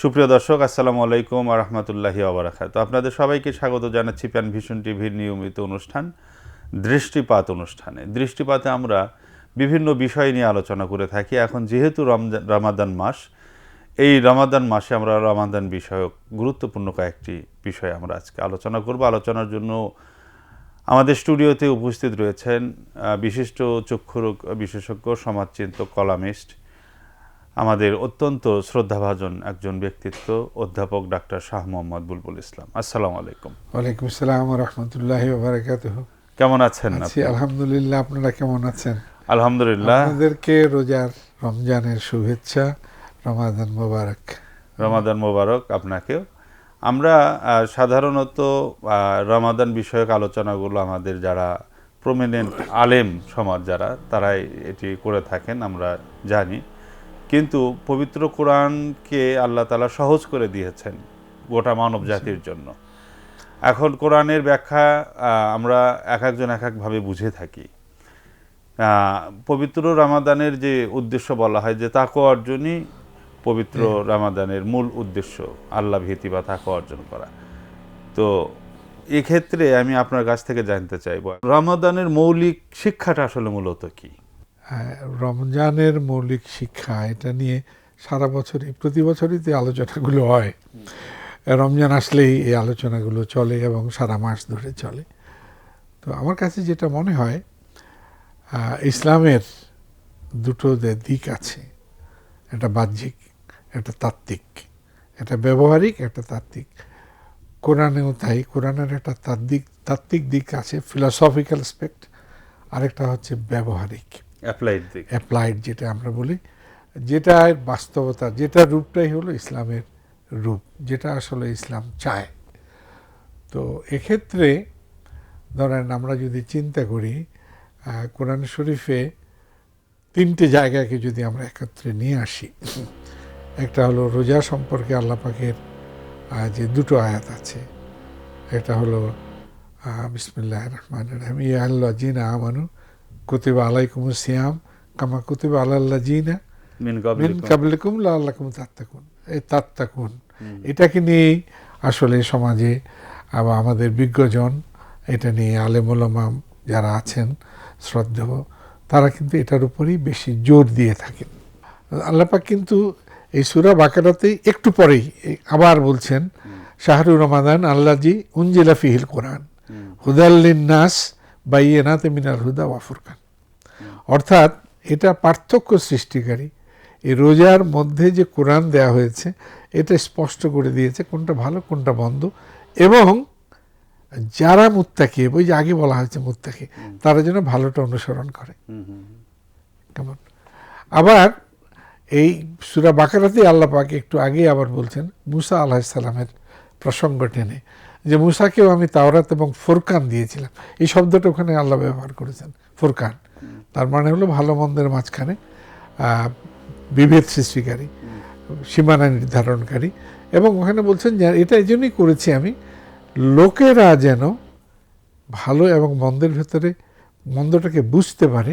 সুপ্রিয় দর্শক, আসসালামু আলাইকুম রহমতুল্লাহি আবরাকাত আপনাদের সবাইকে স্বাগত জানাচ্ছি প্যান ভীষণ টিভির নিয়মিত অনুষ্ঠান, দৃষ্টিপাত অনুষ্ঠানে। দৃষ্টিপাতে আমরা বিভিন্ন বিষয় নিয়ে আলোচনা করে থাকি। এখন যেহেতু রমজান, রামাদান মাস, এই রমাদান মাসে আমরা রমাদান বিষয়ক গুরুত্বপূর্ণ কয়েকটি বিষয় আমরা আজকে আলোচনা করব। আলোচনার জন্য আমাদের স্টুডিওতে উপস্থিত রয়েছেন বিশিষ্ট চক্ষুরোগ বিশেষজ্ঞ, সমাজচিন্তক, কলামিস্ট আমাদের অত্যন্ত শ্রদ্ধাভাজন একজন ব্যক্তিত্ব অধ্যাপক ডাক্তার শাহ মোহাম্মদ বুলবুল ইসলাম। আসসালামু আলাইকুম। ওয়ালাইকুম আসসালাম রহমতুল্লাহ কেমন আছেন আছি আপনি? আলহামদুলিল্লাহ আপনারা কেমন আছেন? আলহামদুলিল্লাহ। আপনাদেরকে রোজার রমজানের শুভেচ্ছা রমাদান মোবারক। রমাদান মোবারক আপনাকেও। আমরা সাধারণত রমাদান বিষয়ক আলোচনাগুলো আমাদের যারা প্রমিনেন্ট আলেম সমাজ যারা তারাই এটি করে থাকেন আমরা জানি। কিন্তু পবিত্র কোরআনকে আল্লাহ তালা সহজ করে দিয়েছেন গোটা মানব জাতির জন্য। এখন কোরআনের ব্যাখ্যা আমরা এক একজন এক একভাবে বুঝে থাকি। পবিত্র রামাদানের যে উদ্দেশ্য বলা হয় যে তাকো অর্জনই পবিত্র রামাদানের মূল উদ্দেশ্য আল্লাহ ভীতি বা তাকো অর্জন করা। তো এক্ষেত্রে আমি আপনার কাছ থেকে জানতে চাইব রামাদানের মৌলিক শিক্ষাটা আসলে মূলত কি? রমজানের মৌলিক শিক্ষা, এটা নিয়ে সারা বছরই প্রতি বছরই এই আলোচনাগুলো হয়, রমজান আসলেই এই আলোচনাগুলো চলে এবং সারা মাস ধরে চলে। তো আমার কাছে যেটা মনে হয় ইসলামের দুটো যে দিক আছে একটা বাহ্যিক একটা তাত্ত্বিক একটা ব্যবহারিক একটা তাত্ত্বিক। কোরআনেও তাই, কোরআনের একটা তাত্ত্বিক তাত্ত্বিক দিক আছে ফিলসফিক্যাল স্পেক্ট আরেকটা হচ্ছে ব্যবহারিক। অ্যাপ্লাইড যেটা আমরা বলি যেটা বাস্তবতা যেটা রূপটাই হলো ইসলামের রূপ, যেটা আসলে ইসলাম চায়। তো এক্ষেত্রে ধরেন আমরা যদি চিন্তা করি কোরআন শরীফে তিনটে জায়গাকে যদি আমরা একত্রে নিয়ে আসি, একটা হলো রোজা সম্পর্কে আল্লাহ পাকের যে দুটো আয়াত আছে, একটা হলো বিসমিল্লাহ রহমান রহিম আল্লাহ জিনা আমানু কুতিবা আলাইকুম সিয়াম কামা কুতিবা আল্লাহ জিনা মিন কাবলিকুম। লাল্লাকুম তাত্তাকুন এই তাত্তাকুন। এটাকে নিয়েই আসলে সমাজে আবার আমাদের বিজ্ঞজন এটা নিয়ে আলেমুলমাম যারা আছেন শ্রদ্ধেয় তারা কিন্তু এটার উপরেই বেশি জোর দিয়ে থাকেন। আল্লাপাক কিন্তু এই সুরা বাকারাতেই একটু পরেই আবার বলছেন শাহরুর রমাদান আল্লাজি উঞ্জিলা ফিহিল কোরআন। হুদাল্লিন নাস বাইয়েনাতে মিনাল হুদা ওয়াফুরকান অর্থাৎ এটা পার্থক্য সৃষ্টিকারী। এই রোজার মধ্যে যে কোরআন দেয়া হয়েছে এটা স্পষ্ট করে দিয়েছে কোনটা ভালো কোনটা বন্ধ এবং যারা মুত্তাকি ওই যে আগে বলা হয়েছে মুত্তাকি তারা যেন ভালোটা অনুসরণ করে। কেমন? আবার এই সুরা বাকারাতে আল্লাহ পাক একটু আগে আবার বলছেন মুসা আলাহিসাল্লামের প্রসঙ্গ টেনে। যে মুসাকেও আমি তাওরাত এবং ফোরকান দিয়েছিলাম। এই শব্দটা ওখানে আল্লাহ ব্যবহার করেছেন ফোরকান। তার মানে হলো ভালো মন্দের মাঝখানে বিভেদ সৃষ্টিকারী সীমানা নির্ধারণকারী এবং ওখানে বলছেন যে এটা এই জন্যই করেছি আমি লোকেরা যেন ভালো এবং মন্দের ভেতরে মন্দটাকে বুঝতে পারে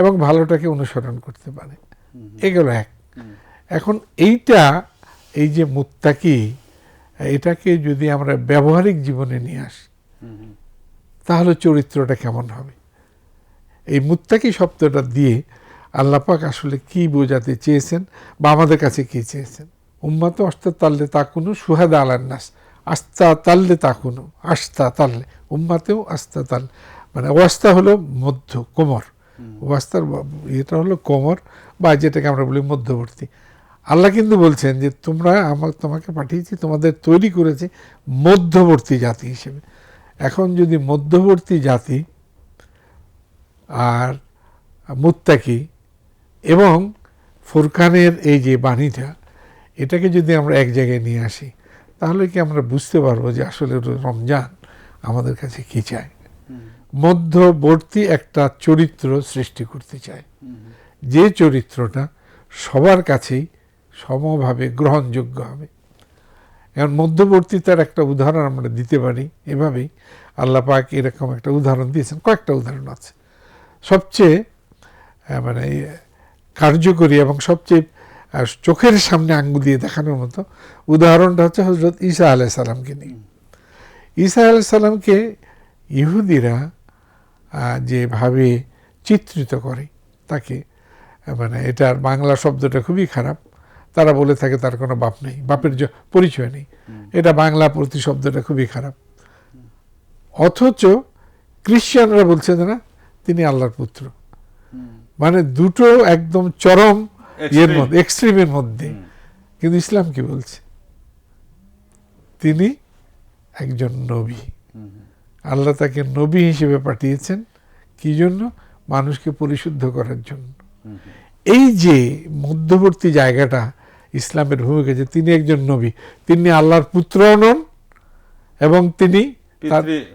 এবং ভালোটাকে অনুসরণ করতে পারে। এগুলো এক। এখন এইটা এই যে মুত্তাকি এটাকে যদি আমরা ব্যবহারিক জীবনে নিয়ে আসি তাহলে চরিত্রটা কেমন হবে? এই মুত্তাকি শব্দটা দিয়ে আল্লাপাক আসলে কি বোঝাতে চেয়েছেন বা আমাদের কাছে কি চেয়েছেন? উম্মাত অস্তা তাল্লে তাকুনু সুহাদা আলান্নাস আস্তা তাল্লে তাকুনু আস্তা তাল্লে। উম্মাতেও আস্তা তাল মানে ওয়াস্তা হলো মধ্য কোমর। ওয়াস্তার এটা হলো কোমর বা যেটাকে আমরা বলি মধ্যবর্তী। আল্লাহ কিন্তু বলছেন যে তোমরা আমার তোমাকে পাঠিয়েছি তোমাদের তৈরি করেছে মধ্যবর্তী জাতি হিসেবে। এখন যদি মধ্যবর্তী জাতি আর মুত্তাকি এবং ফুরকানের এই যে বাণীটা এটাকে যদি আমরা এক জায়গায় নিয়ে আসি তাহলে কি আমরা বুঝতে পারব যে আসলে রমজান আমাদের কাছে কি চায়? মধ্যবর্তী একটা চরিত্র সৃষ্টি করতে চায়। যে চরিত্রটা সবার কাছেই সমভাবে গ্রহণযোগ্য হবে। এখন মধ্যবর্তীতার একটা উদাহরণ আমরা দিতে পারি এভাবেই। আল্লাহ পাক এরকম একটা উদাহরণ দিয়েছেন, কয়েকটা উদাহরণ আছে। সবচেয়ে মানে কার্যকরী এবং সবচেয়ে চোখের সামনে আঙ্গুল দিয়ে দেখানোর মতো উদাহরণটা হচ্ছে হজরত ঈসা আলাই সালামকে নিয়ে। ঈসা আলাই সালামকে ইহুদিরা যেভাবে চিত্রিত করে, তাকে মানে এটার বাংলা শব্দটা খুবই খারাপ। তারা বলে থাকে তার কোনো বাপ নেই বাপের পরিচয় নেই। এটা বাংলা প্রতিশব্দটা খুবই খারাপ। অথচ খ্রিশ্চানরা বলছে না তিনি আল্লাহর পুত্র। মানে দুটো একদম চরম ইয়ের. মধ্যে এক্সট্রিমের মধ্যে। কিন্তু ইসলাম কি বলছে? তিনি একজন নবী। আল্লাহ তাকে নবী হিসেবে পাঠিয়েছেন কি জন্য? মানুষকে পরিশুদ্ধ করার জন্য। এই যে মধ্যবর্তী জায়গাটা ইসলামের ভূমিকা যে তিনি একজন নবী তিনি আল্লাহর পুত্রও নন এবং তিনি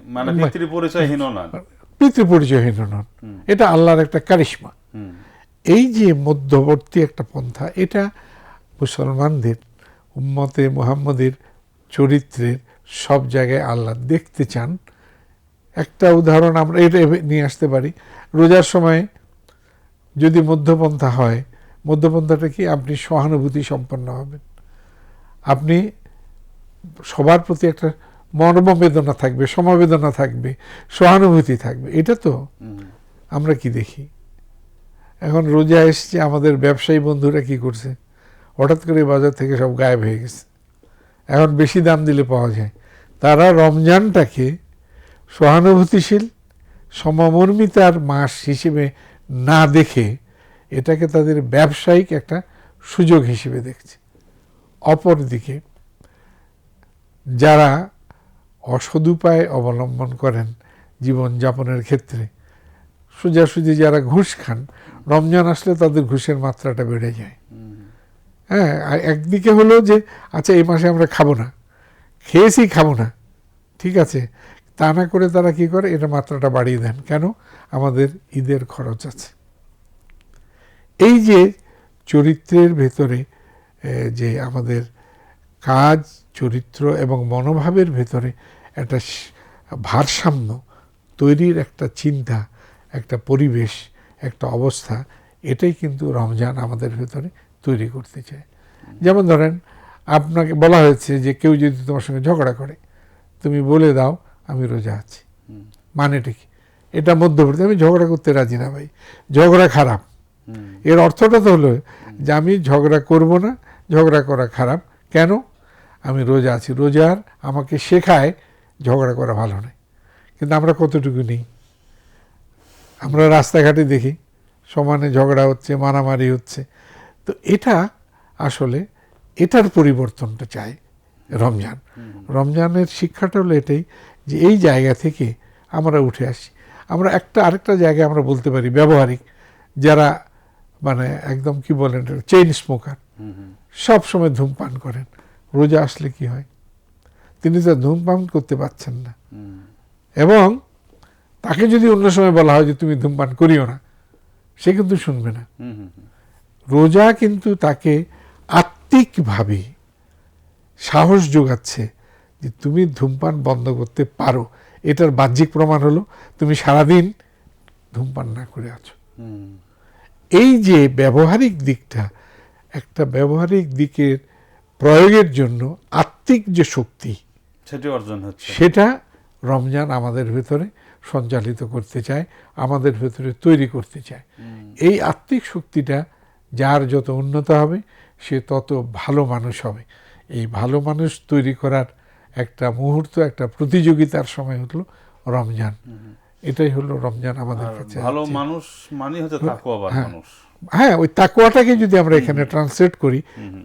মানে পিতৃ পরিচয়হীন না নন। এটা আল্লাহর একটা কারিশ্মা। এই যে মধ্যবর্তী একটা পন্থা এটা মুসলমানদের উম্মতে মুহাম্মদের চরিত্রের সব জায়গায় আল্লাহ দেখতে চান। একটা উদাহরণ আমরা এটা নিয়ে আসতে পারি। রোজার সময় যদি মধ্যপন্থা হয় মধ্যপন্থাটা কি? আপনি সহানুভূতি সম্পন্ন হবেন। আপনি সবার প্রতি একটা মর্মবেদনা থাকবে সমবেদনা থাকবে সহানুভূতি থাকবে। এটা তো আমরা কি দেখি? এখন রোজা এসছে আমাদের ব্যবসায়ী বন্ধুরা কি করছে? হঠাৎ করে বাজার থেকে সব গায়েব হয়ে গেছে। এখন বেশি দাম দিলে পাওয়া যায়। তারা রমজানটাকে সহানুভূতিশীল সমমর্মিতার মাস হিসেবে না দেখে এটাকে তাদের ব্যবসায়িক একটা সুযোগ হিসেবে দেখছে। অপরদিকে, যারা অসদুপায় অবলম্বন করেন জীবনযাপনের ক্ষেত্রে, সোজাসুজি যারা ঘুষ খান, রমজান আসলে তাদের ঘুষের মাত্রাটা বেড়ে যায়। হ্যাঁ আর একদিকে হলো যে আচ্ছা এই মাসে আমরা খাব না, খেয়েছি খাব না, ঠিক আছে, তা না করে তারা কি করে এটা মাত্রাটা বাড়িয়ে দেন। কেন? আমাদের ঈদের খরচ আছে। এই যে চরিত্রের ভেতরে যে আমাদের কাজ চরিত্র এবং মনোভাবের ভেতরে একটা ভারসাম্য তৈরির একটা চিন্তা একটা পরিবেশ একটা অবস্থা এটাই কিন্তু রমজান আমাদের ভেতরে তৈরি করতে চায়। যেমন ধরেন আপনাকে বলা হয়েছে যে কেউ যদি তোমার সঙ্গে ঝগড়া করে তুমি বলে দাও আমি রোজা আছি। মানেটা কি? এটা মধ্যবর্তী আমি ঝগড়া করতে রাজি না ভাই। ঝগড়া খারাপ। এর অর্থটা তো হলো যে আমি ঝগড়া করব না ঝগড়া করা খারাপ। কেন? আমি রোজা আছি রোজার আমাকে শেখায় ঝগড়া করা ভালো নয়। কিন্তু আমরা কতটুকু নেই? আমরা রাস্তাঘাটে দেখি সমানে ঝগড়া হচ্ছে মারামারি হচ্ছে। তো এটা আসলে এটার পরিবর্তনটা চাই রমজান। রমজানের শিক্ষাটা হলো এটাই যে এই জায়গা থেকে আমরা উঠে আসি। আমরা একটা আরেকটা জায়গায় আমরা বলতে পারি ব্যবহারিক। যারা মানে একদম কি বলেন চেইন স্মোকার সব সময় ধূমপান করেন। রোজা আসলে কি হয়? তিনি তো ধূমপান করতে পারছেন না। এবং তাকে যদি অন্য সময় বলা হয় যে তুমি ধূমপান করিও না সে কিন্তু শুনবে না। রোজা কিন্তু তাকে আত্মিকভাবে সাহস যোগাচ্ছে যে তুমি ধূমপান বন্ধ করতে পারো। এটার বাহ্যিক প্রমাণ হলো তুমি সারাদিন ধূমপান না করে আছো। হুম, এই যে ব্যবহারিক দিকটা একটা ব্যবহারিক দিকের প্রয়োগের জন্য আত্মিক যে শক্তি সেটি অর্জন হচ্ছে। সেটা রমজান আমাদের ভেতরে সঞ্চালিত করতে চায় আমাদের ভেতরে তৈরি করতে চায়। এই আত্মিক শক্তিটা যার যত উন্নত হবে সে তত ভালো মানুষ হবে। এই ভালো মানুষ তৈরি করার একটা মুহূর্ত একটা প্রতিযোগিতার সময় হলো রমজান। এটাই হলো রমজান আমাদের কাছে ভালো মানুষ মানে হচ্ছে তাকুয়াবান হ্যাঁ। মানুষ। হ্যাঁ ওই তাকুয়াটাকে যদি আমরা এখানে ট্রান্সলেট করি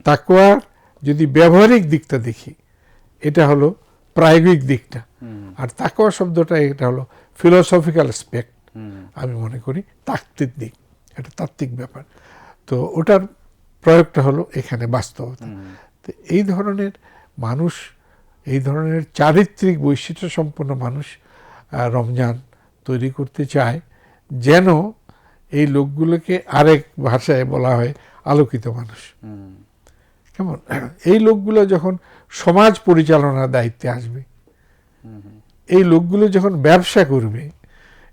তাকুয়ার যদি ব্যবহারিক দিকটা দেখি এটা হলো প্রায়োগিক দিকটা। আর তাকুয়া শব্দটা এটা হলো ফিলোসফিক্যাল অ্যাসপেক্ট আমি মনে করি তাত্ত্বিক দিক এটা তাত্ত্বিক ব্যাপার। তো ওটার প্রয়োগটা হলো এখানে বাস্তবতা। তো এই ধরনের মানুষ এই ধরনের চারিত্রিক বৈশিষ্ট্য সম্পন্ন মানুষ রমজান তৈরি করতে চায় যেন এই লোকগুলোকে আরেক ভাষায় বলা হয় আলোকিত মানুষ। কেমন? এই লোকগুলো যখন সমাজ পরিচালনার দায়িত্বে আসবে এই লোকগুলো যখন ব্যবসা করবে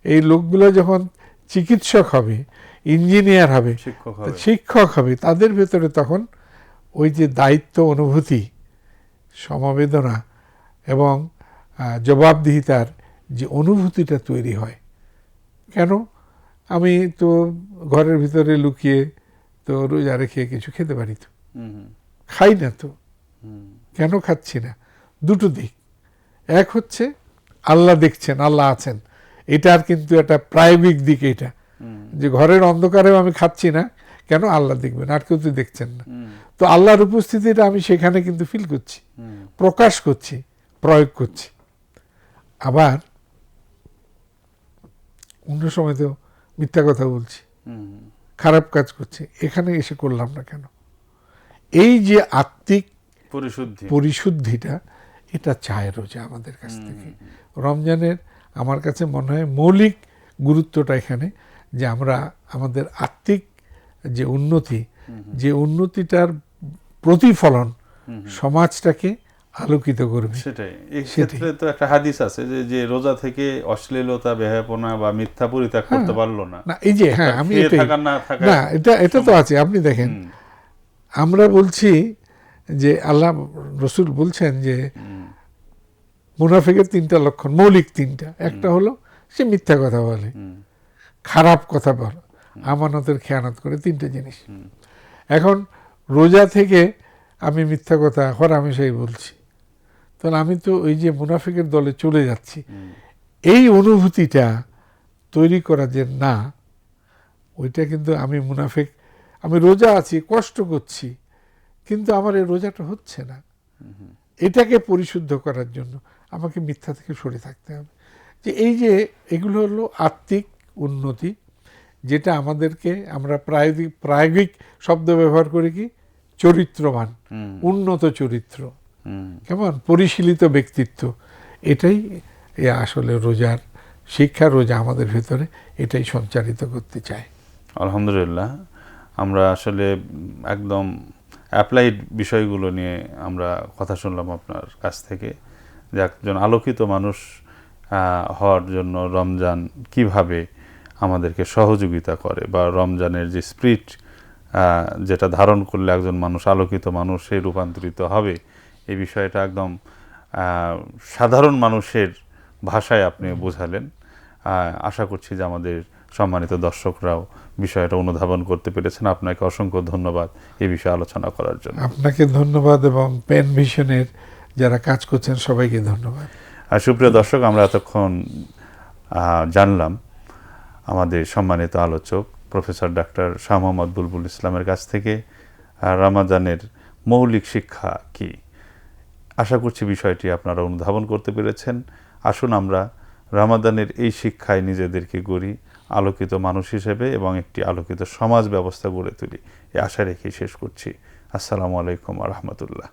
এই লোকগুলো যখন চিকিৎসক হবে ইঞ্জিনিয়ার হবে শিক্ষক হবে। তাদের ভেতরে তখন ওই যে দায়িত্ব অনুভূতি সমবেদনা এবং জবাবদিহিতার যে অনুভূতিটা তৈরি হয়। কেন? আমি তো ঘরের ভিতরে লুকিয়ে তো রোজা রেখে কিছু খেতে পারি তো। খাই না তো। কেন খাচ্ছি না? দুটো দিক। এক হচ্ছে আল্লাহ দেখছেন আল্লাহ আছেন। এটার কিন্তু একটা প্রায়োগিক দিক এটা। যে ঘরের অন্ধকারেও আমি খাচ্ছি না কেন আল্লাহ দেখবেন? আর কেউ তো দেখছেন না। তো আল্লাহর উপস্থিতিটা আমি সেখানে কিন্তু ফিল করছি প্রকাশ করছি প্রয়োগ করছি। আবার অন্য সময় তো মিথ্যা কথা বলছি। খারাপ কাজ করছি। এখানে এসে করলাম না কেন? এই যে আত্মিক পরিশুদ্ধি। পরিশুদ্ধিটা এটা চায় রোজা আমাদের কাছ থেকে। রমজানের আমার কাছে মনে হয় মৌলিক গুরুত্বটা এখানে যে আমরা আমাদের আত্মিক যে উন্নতি যে উন্নতিটার প্রতিফলন সমাজটাকে আলোকিত করবে। সেটাই। এই সেটাই। ক্ষেত্রে তো একটা হাদিস আছে যে যে রোজা থেকে অশ্লীলতা বেহায়াপনা বা মিথ্যা পরিত্যাগ করতে পারল না। না এই যে হ্যাঁ আমি না এটা এটা তো আছে আপনি দেখেন। আমরা বলছি যে আল্লাহ রসুল বলছেন যে মুনাফিকের তিনটা লক্ষণ মৌলিক তিনটা। একটা হলো সে মিথ্যা কথা বলে। খারাপ কথা বলে। আমানতের খেয়ানত করে তিনটে জিনিস। এখন রোজা থেকে আমি মিথ্যা কথা হরামেশাই বলছি। তাহলে আমি তো ওই যে মুনাফিকের দলে চলে যাচ্ছি। এই অনুভূতিটা তৈরি করা যে না ওইটা কিন্তু আমি মুনাফিক আমি রোজা আছি কষ্ট করছি কিন্তু আমার এই রোজাটা হচ্ছে না। এটাকে পরিশুদ্ধ করার জন্য আমাকে মিথ্যা থেকে সরে থাকতে হবে। যে এই যে এগুলো হলো আত্মিক উন্নতি যেটা আমাদেরকে আমরা প্রায়োগিক প্রায়োগিক শব্দ ব্যবহার করি কি? চরিত্রবান উন্নত চরিত্র। কেমন? পরিশীলিত ব্যক্তিত্ব। এটাই এ আসলে রোজার শিক্ষা, রোজা আমাদের ভেতরে এটাই সঞ্চারিত করতে চায়। আলহামদুলিল্লাহ। আমরা আসলে একদম অ্যাপ্লাইড বিষয়গুলো নিয়ে আমরা কথা শুনলাম আপনার কাছ থেকে, যে একজন আলোকিত মানুষ হওয়ার জন্য রমজান কীভাবে আমাদেরকে সহযোগিতা করে বা রমজানের যে স্প্রিট যেটা ধারণ করলে একজন মানুষ আলোকিত মানুষ, সে রূপান্তরিত হবে এই বিষয়টা একদম সাধারণ মানুষের ভাষায় আপনি বোঝালেন। আশা করছি যে আমাদের সম্মানিত দর্শকরাও বিষয়টা অনুধাবন করতে পেরেছেন। আপনাকে অসংখ্য ধন্যবাদ এই বিষয়ে আলোচনা করার জন্য। আপনাকে ধন্যবাদ এবং পেন ভিশনের যারা কাজ করছেন সবাইকে ধন্যবাদ। আর সুপ্রিয় দর্শক আমরা এতক্ষণ জানলাম আমাদের সম্মানিত আলোচক প্রফেসর ডাক্তার শাহ মোহাম্মদ বুলবুল ইসলামের কাছ থেকে রমাজানের মৌলিক শিক্ষা কি? আশা করছি বিষয়টি আপনারা অনুধাবন করতে পেরেছেন। আসুন আমরা রামাদানের এই শিক্ষায় নিজেদেরকে গড়ি, আলোকিত মানুষ হিসেবে এবং একটি আলোকিত সমাজ ব্যবস্থা গড়ে তুলি। এই আশা রেখেই শেষ করছি। আসসালামু আলাইকুম রহমতুল্লাহ।